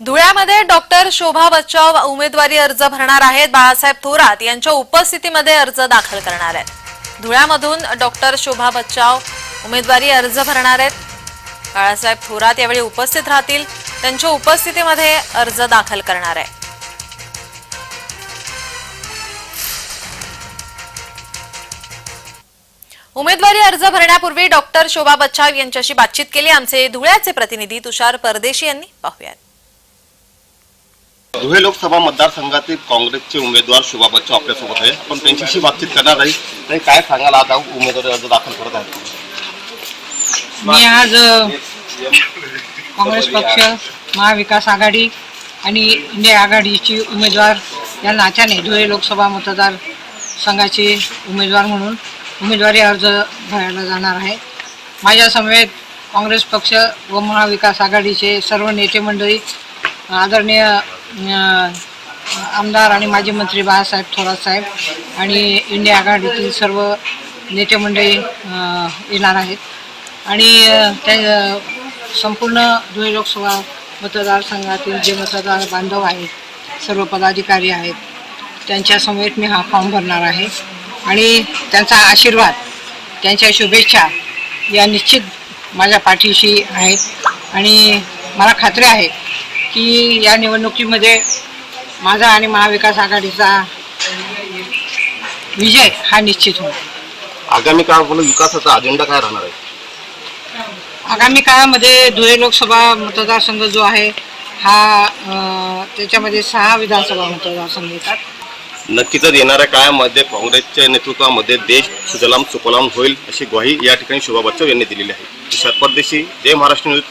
धुळ्यामध्ये doctor शोभा बच्चाव उमेदवारी अर्ज भरणार आहेत. बाळासाहेब थोरात यांच्या उपस्थितीमध्ये अर्ज दाखल करणार आहेत. धुळ्यामधून डॉक्टर शोभा बच्चाव उमेदवारी अर्ज भरणार आहेत. बाळासाहेब थोरात यावेळी उपस्थित राहतील. त्यांच्या उपस्थितीमध्ये अर्ज दाखल करणार आहे उमेदवारी अर्ज भरण्यापूर्वी डॉक्टर शोभा बच्चाव यांच्याशी बातचीत केली. आमचे धुळ्याचे प्रतिनिधी तुषार परदेशी यांनी पाहूयात. धुळे लोकसभा मतदारसंघातील काँग्रेसचे उमेदवार शोभा बच्चू आपल्यासोबत आहे आपण त्यांच्याशी बातचीत करणार आहे. आणि काय सांगाल आज उमेदवारी अर्ज दाखल करत आहेत? मी आज काँग्रेस पक्ष महाविकास आघाडी आणि इंडिया आघाडीची उमेदवार या नात्याने धुळे लोकसभा मतदार संघाचे उमेदवार म्हणून उमेदवारी अर्ज भरायला जाणार आहे. माझ्या समवेत काँग्रेस पक्ष व महाविकास आघाडीचे सर्व नेते मंडळी आदरणीय आमदार आणि माजी मंत्री बाळासाहेब थोरात साहेब आणि इंडिया आघाडीतील सर्व नेते मंडळी येणार आहेत. आणि त्या संपूर्ण धुळे लोकसभा मतदारसंघातील जे मतदार बांधव आहेत सर्व पदाधिकारी आहेत त्यांच्यासमवेत मी हा फॉर्म भरणार आहे. आणि त्यांचा आशीर्वाद त्यांच्या शुभेच्छा या निश्चित माझ्या पाठीशी आहेत. आणि मला खात्री आहे की या निवडणुकीमध्ये माझा आणि महाविकास आघाडीचा विजय हा निश्चित होईल. आगामी काळामध्ये विकासाचा अजेंडा काय राहणार आहे? आगामी काळामध्ये धुळे लोकसभा मतदारसंघ जो आहे हा त्याच्यामध्ये सहा विधानसभा मतदारसंघ येतात. नक्कीच येणाऱ्या काळामध्ये काँग्रेसच्या नेतृत्वामध्ये देश सुजलाम सुफलाम होईल अशी ग्वाही या ठिकाणी शोभा बच्चव यांनी दिलेली आहे. परदेशी जय महाराष्ट्र न्यूज